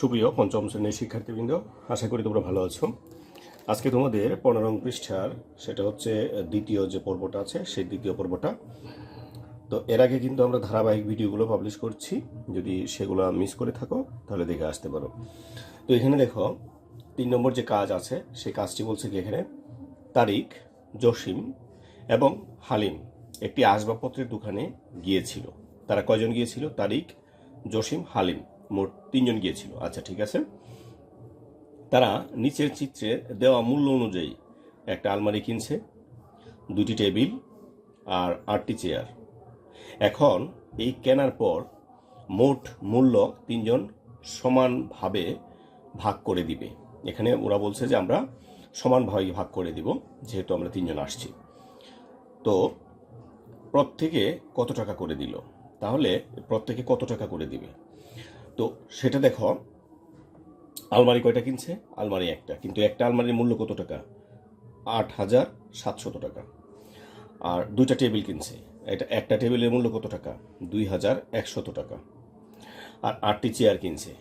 সুপ্রিয় পঞ্চম শ্রেণির শিক্ষার্থীবৃন্দ, আশা করি তোমরা ভালো আছো। আজকে তোমাদের পনেরো পৃষ্ঠার, সেটা হচ্ছে দ্বিতীয় যে পর্বটা আছে, সেই দ্বিতীয় পর্বটা। তো এর আগে কিন্তু আমরা ধারাবাহিক ভিডিওগুলো পাবলিশ করছি। যদি সেগুলো মিস করে থাকো, তাহলে দেখে আসতে পারো। তো এখানে দেখো, তিন নম্বর যে কাজ আছে, সেই কাজটি বলছে কি এখানে? তারিখ, জসিম এবং হালিম একটি আসবাবপত্রের দোকানে গিয়েছিল। তারা কয়জন গিয়েছিল? তারিক জসিম, হালিম। মোট তিনজন গিয়েছিল। আচ্ছা ঠিক আছে। তারা নিচের চিত্রে দেওয়া মূল্য অনুযায়ী একটা আলমারি কিনছে, দুটি টেবিল আর আটটি চেয়ার। এখন এই কেনার পর মোট মূল্য তিনজন সমানভাবে ভাগ করে দিবে। এখানে ওরা বলছে যে আমরা সমানভাবে ভাগ করে দিব, যেহেতু আমরা তিনজন আসছি। তো প্রত্যেকে কত টাকা করে দিল? তাহলে প্রত্যেকে কত টাকা করে দিবে? তো সেটা দেখো, আলমারি কয়টা কিনছে? আলমারি একটা, কিন্তু একটা আলমারির মূল্য কত টাকা? আট হাজার সাতশত টাকা। আর দুইটা টেবিল কিনছে, এটা একটা টেবিলের মূল্য কত টাকা? দুই হাজার একশত টাকা। আর আটটি চেয়ার কিনছে,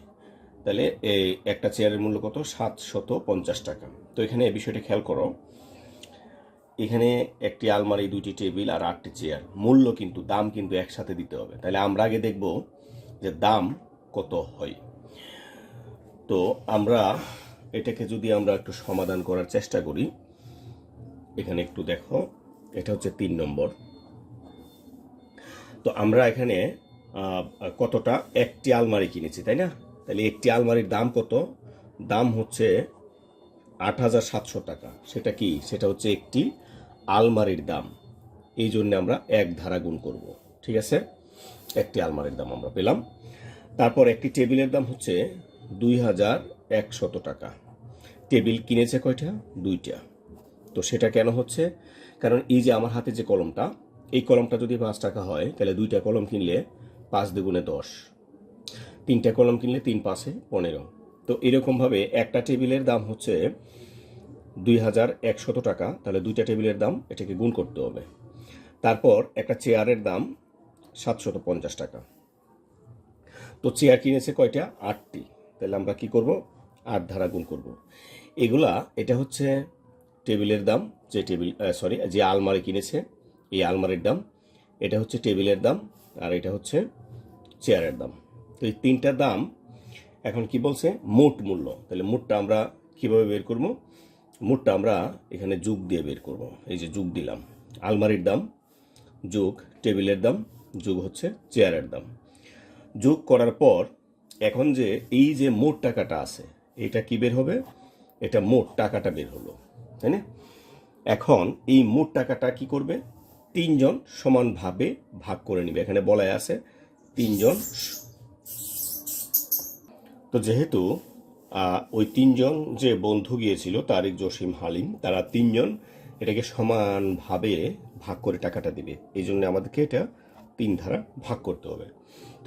তাহলে এই একটা চেয়ারের মূল্য কত? সাতশত পঞ্চাশ টাকা। তো এখানে এই বিষয়টা খেয়াল করো, এখানে একটি আলমারি, দুইটি টেবিল আর আটটি চেয়ার, মূল্য কিন্তু, দাম কিন্তু একসাথে দিতে হবে। তাহলে আমরা আগে দেখব যে দাম কত হয়। তো আমরা এটাকে যদি আমরা একটু সমাধান করার চেষ্টা করি, এখানে একটু দেখো, এটা হচ্ছে তিন নম্বর। তো আমরা এখানে কতটা? একটি আলমারি কিনেছি, তাই না? তাহলে একটি আলমারির দাম কত? দাম হচ্ছে আট হাজার সাতশো টাকা। সেটা কি? সেটা হচ্ছে একটি আলমারির দাম। এই জন্য আমরা এক ধারা গুণ করব। ঠিক আছে? একটি আলমারির দাম আমরা পেলাম। তারপর একটি টেবিলের দাম হচ্ছে দুই হাজার একশত টাকা। টেবিল কিনেছে কয়টা? দুইটা। তো সেটা কেন হচ্ছে? কারণ এই যে আমার হাতে যে কলমটা, এই কলমটা যদি পাঁচ টাকা হয়, তাহলে দুইটা কলম কিনলে পাঁচ দুগুণে দশ। তিনটা কলম কিনলে তিন পাঁচে পনেরো। তো এরকমভাবে একটা টেবিলের দাম হচ্ছে দুই হাজার একশত টাকা, তাহলে দুইটা টেবিলের দাম এটাকে গুণ করতে হবে। তারপর একটা চেয়ারের দাম সাতশত পঞ্চাশ টাকা। তো চেয়ার কিনেছে কয়টা? আটটি। তাহলে আমরা কি করব? আট ধারা গুণ করব। এগুলা, এটা হচ্ছে টেবিলের দাম, যে টেবিল সরি যে আলমারি কিনেছে, এই আলমারির দাম, এটা হচ্ছে টেবিলের দাম, আর এটা হচ্ছে চেয়ারের দাম। তো এই তিনটার দাম এখন কি বলছে? মোট মূল্য। তাহলে মোটটা আমরা কীভাবে বের করব? মোটটা আমরা এখানে যুগ দিয়ে বের করব। এই যে যুগ দিলাম। আলমারির দাম, যোগ, টেবিলের দাম, যোগ হচ্ছে চেয়ারের দাম। যোগ করার পর এখন যে এই যে মোট টাকাটা আছে, এটা কি বের হবে? এটা মোট টাকাটা বের হলো, তাই না? এখন এই মোট টাকাটা কি করবে? তিনজন সমানভাবে ভাগ করে নেবে। এখানে বলাই আছে তিনজন তো যেহেতু ওই তিনজন যে বন্ধু গিয়েছিল, তারিক, জসিম, হালিম, তারা তিনজন এটাকে সমানভাবে ভাগ করে টাকাটা দিবে। এই জন্য আমাদেরকে এটা তিন ধারা ভাগ করতে হবে।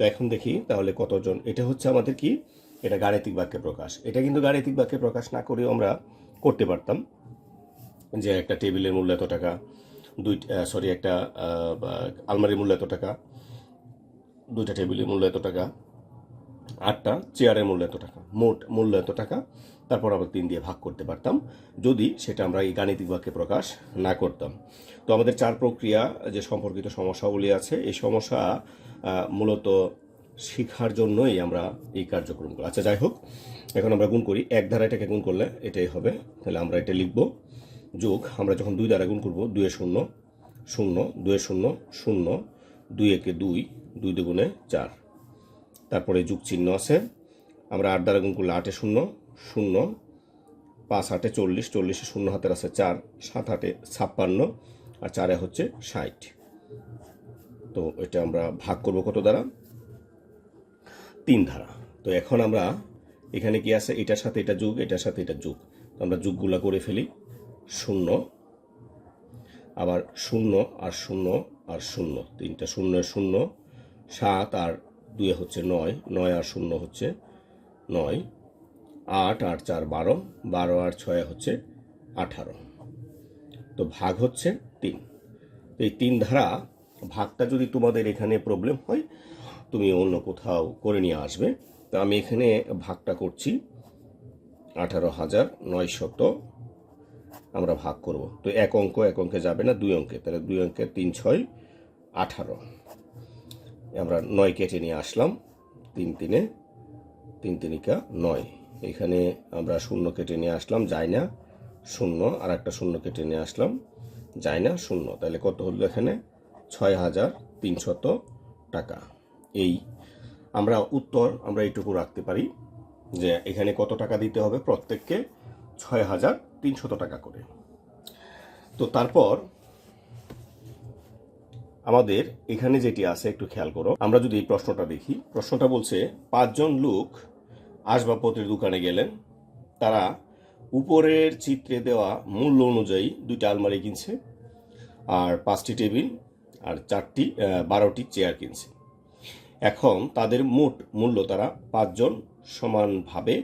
তো এখন দেখি তাহলে কতজন। এটা হচ্ছে আমাদের কি? এটা গাণিতিক বাক্যে প্রকাশ। এটা কিন্তু গাণিতিক বাক্যে প্রকাশ না করেও আমরা করতে পারতাম যে একটা টেবিলের মূল্য এত টাকা, দুই সরি একটা আলমারির মূল্য এত টাকা, দুইটা টেবিলের মূল্য এত টাকা, আটটা চেয়ারের মূল্য এত টাকা, মোট মূল্য এত টাকা তারপর আবার তিন দিয়ে ভাগ করতে পারতাম, যদি সেটা আমরা এই গাণিতিক বাক্যে প্রকাশ না করতাম। তো আমাদের চার প্রক্রিয়া যে সম্পর্কিত সমস্যাগুলি আছে, এই সমস্যা মূলত শিখার জন্যই আমরা এই কার্যক্রম কার্যক্রমগুলো। আচ্ছা যাই হোক, এখন আমরা গুণ করি। এক ধারা এটাকে গুণ করলে এটাই হবে। তাহলে আমরা এটা লিখব। যোগ, আমরা যখন দুই দ্বারা গুণ করব দুয়ে শূন্য শূন্য দুয়ে শূন্য শূন্য, দুই একে দুই দুই দুগুণে চার। তারপরে যুগ চিহ্ন আছে। আমরা আট দ্বারা গুণ করলে আটে শূন্য শূন্য, পাঁচ আটে চল্লিশ, চল্লিশে শূন্য, হাতের আছে চার, সাত আটে ছাপ্পান্ন, আর চারে হচ্ছে ষাট। তো এটা আমরা ভাগ করব কত দ্বারা? তিন ধারা তো এখন আমরা এখানে কি আছে? এটার সাথে এটা যুগ, এটার সাথে এটা যুগ। আমরা যুগগুলা করে ফেলি। শূন্য, আবার শূন্য, আর শূন্য আর শূন্য। তিনটা শূন্য শূন্য, সাত, আর দুয়ে হচ্ছে নয় নয় আর শূন্য হচ্ছে নয়। আট আর চার বারো বারো আর ছয় হচ্ছে আঠারো। তো ভাগ হচ্ছে তিন। তো এই তিন ধারা ভাগটা যদি তোমাদের এখানে প্রবলেম হয়, তুমি অন্য কোথাও করে নিয়ে আসবে। তো আমি এখানে ভাগটা করছি। আঠারো হাজার নয়শত আমরা ভাগ করব। তো এক অঙ্ক, এক অঙ্কে যাবে না, দুই অঙ্কে। তাহলে দুই অঙ্কে তিন ছয়, আঠারো। আমরা নয় কেটে নিয়ে আসলাম। তিন তিনে, তিন তিনিকা নয়। এখানে আমরা শূন্য কেটে নিয়ে আসলাম যায় না, শূন্য আর একটা শূন্য কেটে নিয়ে আসলাম যায় না, শূন্য। তাহলে কত হলো এখানে? ছয় হাজার তিনশত টাকা। এই আমরা উত্তর আমরা এইটুকু রাখতে পারি যে এখানে কত টাকা দিতে হবে প্রত্যেককে? ছয় হাজার তিনশত টাকা করে। তো তারপর আমাদের এখানে যেটি আছে একটু খেয়াল করো। আমরা যদি এই প্রশ্নটা দেখি, প্রশ্নটা বলছে, পাঁচজন লোক আসবাবপত্রের দোকানে গেলেন। তারা উপরের চিত্রে দেওয়া মূল্য অনুযায়ী দুইটা আলমারি কিনছে, আর পাঁচটি টেবিল, আর চারটি বারোটি চেয়ার কিনছে। এখন তাদের মোট মূল্য তারা পাঁচজন সমানভাবে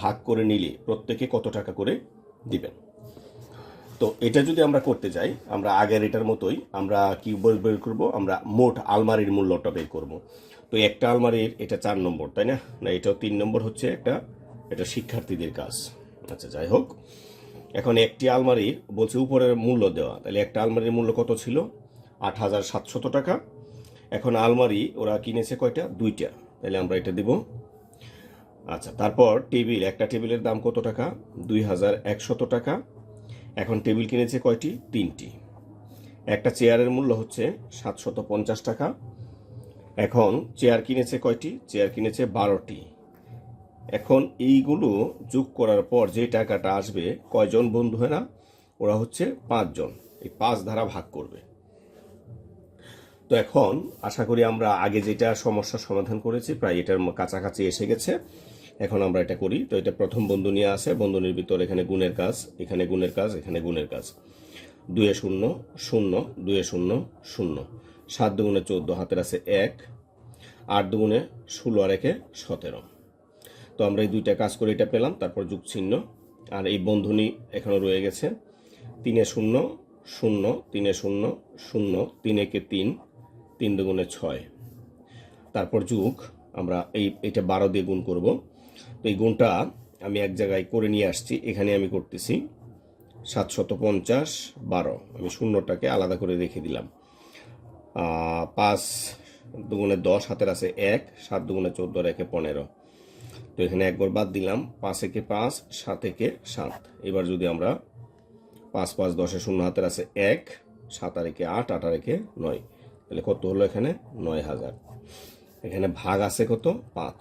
ভাগ করে নিলে প্রত্যেকে কত টাকা করে দিবেন? তো এটা যদি আমরা করতে যাই, আমরা আগের এটার মতোই আমরা কি বের করব? আমরা মোট আলমারির মূল্যটা বের করব। তো একটা আলমারির এটা চার নম্বর, তাই না? না, এটাও তিন নম্বর হচ্ছে একটা, এটা শিক্ষার্থীদের কাজ। আচ্ছা যাই হোক। এখন একটি আলমারির বলছে উপরের মূল্য দেওয়া, তাহলে একটা আলমারির মূল্য কত ছিল? আট হাজার সাতশত টাকা। এখন আলমারি ওরা কিনেছে কয়টা? দুইটা। তাহলে আমরা এটা দেব। আচ্ছা তারপর টেবিল, একটা টেবিলের দাম কত টাকা? দুই হাজার একশত টাকা। এখন টেবিল কিনেছে কয়টি? তিনটি। একটা চেয়ারের মূল্য হচ্ছে সাতশত পঞ্চাশ টাকা। এখন চেয়ার কিনেছে কয়টি? চেয়ার কিনেছে বারোটি। এখন এইগুলো যোগ করার পর যে টাকাটা আসবে, কয়জন বন্ধু হয় না? ওরা হচ্ছে পাঁচজন। এই পাঁচ ধারা ভাগ করবে। তো এখন আশা করি আমরা আগে যেটা সমস্যার সমাধান করেছি, প্রায় এটার কাছাকাছি এসে গেছে। এখন আমরা এটা করি। তো এটা প্রথম বন্ধু নিয়ে আসে, বন্ধনীর ভিতর এখানে গুণের কাজ, এখানে গুণের কাজ, এখানে গুণের কাজ। দুয়ে শূন্য শূন্য দুয়ে শূন্য শূন্য। সাত দুগুণে চোদ্দ, হাতের আছে এক। আট দুগুণে ষোলো আর একে সতেরো। তো আমরা এই দুইটা কাজ করে এটা পেলাম, তারপর যুগ চিহ্ন। আর এই বন্ধনী এখানে রয়ে গেছে। তিনে শূন্য শূন্য, তিনে শূন্য শূন্য, তিন একে তিন তিন দুগুণে ছয়। তারপর যুগ, আমরা এই, এটা বারো দিয়ে গুণ করব। তো এই গুণটা আমি এক জায়গায় করে নিয়ে আসছি, এখানে আমি করতেছি সাতশত পঞ্চাশ বারো। আমি শূন্যটাকে আলাদা করে রেখে দিলাম। পাঁচ দুগুণে দশ হাতের আছে এক, সাত দুগুণে চোদ্দ একে পনেরো। তো এখানে একবার বাদ দিলাম, পাঁচ একে পাঁচ, সাত একে সাত। এবার যদি আমরা পাঁচ পাঁচ দশে শূন্য হাতের আছে এক, সাত আর একে আট আট আর একে নয়। তাহলে কত হলো এখানে? নয় হাজার। এখানে ভাগ আছে কত? পাঁচ।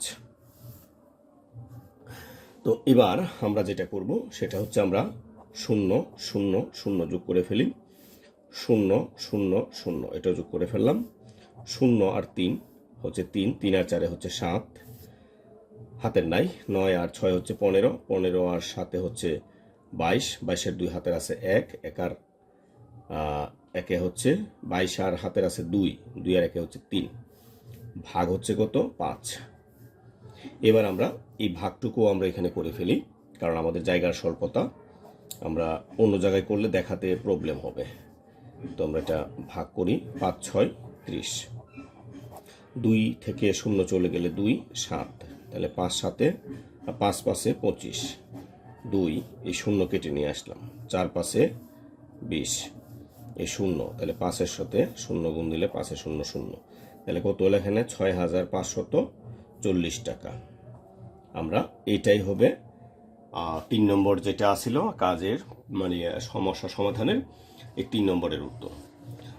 তো এবার আমরা যেটা করব সেটা হচ্ছে আমরা শূন্য শূন্য শূন্য যোগ করে ফেলি। শূন্য শূন্য শূন্য এটা যোগ করে ফেললাম। শূন্য আর তিন হচ্ছে তিন তিন আর চারে হচ্ছে সাত। হাতের নাই নয় আর ছয় হচ্ছে পনেরো পনেরো আর সাতে হচ্ছে বাইশ বাইশের দুই হাতের আছে এক একার আহ, একে হচ্ছে বাইশ আর হাতের আছে দুই দুই আর একে হচ্ছে তিন। ভাগ হচ্ছে কত? পাঁচ। এবার আমরা এই ভাগটুকু আমরা এখানে করে ফেলি, কারণ আমাদের জায়গার স্বল্পতা। আমরা অন্য জায়গায় করলে দেখাতে প্রবলেম হবে। তো আমরা এটা ভাগ করি, পাঁচ, ছয়, ত্রিশ। দুই থেকে শূন্য চলে গেলে দুই, সাত। তাহলে পাঁচ, সাতে পাঁচ পাশে পঁচিশ। দুই, এই শূন্য কেটে নিয়ে আসলাম। চার পাশে বিশ। এই শূন্য, তাহলে পাঁচের সাথে শূন্য গুণ দিলে পাঁচে শূন্য শূন্য। তাহলে কত হলো এখানে? ছয় হাজার পাঁচশত চল্লিশ টাকা। আমরা এইটাই হবে তিন নম্বর যেটা আসিল কাজের মানে সমস্যা সমাধানের এই তিন নম্বরের উত্তর।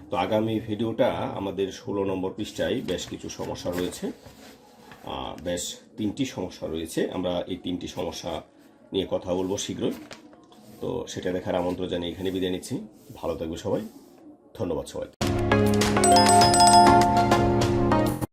তো আগামী ভিডিওটা আমাদের ষোলো নম্বর পৃষ্ঠায় বেশ কিছু সমস্যা রয়েছে। বেশ তিনটি সমস্যা রয়েছে। আমরা এই তিনটি সমস্যা নিয়ে কথা বলব শীঘ্রই। তো সেটা দেখার আমন্ত্রণ জানিয়ে এখানে বিদায় নিচ্ছি। ভালো থাকবে সবাই। ধন্যবাদ সবাই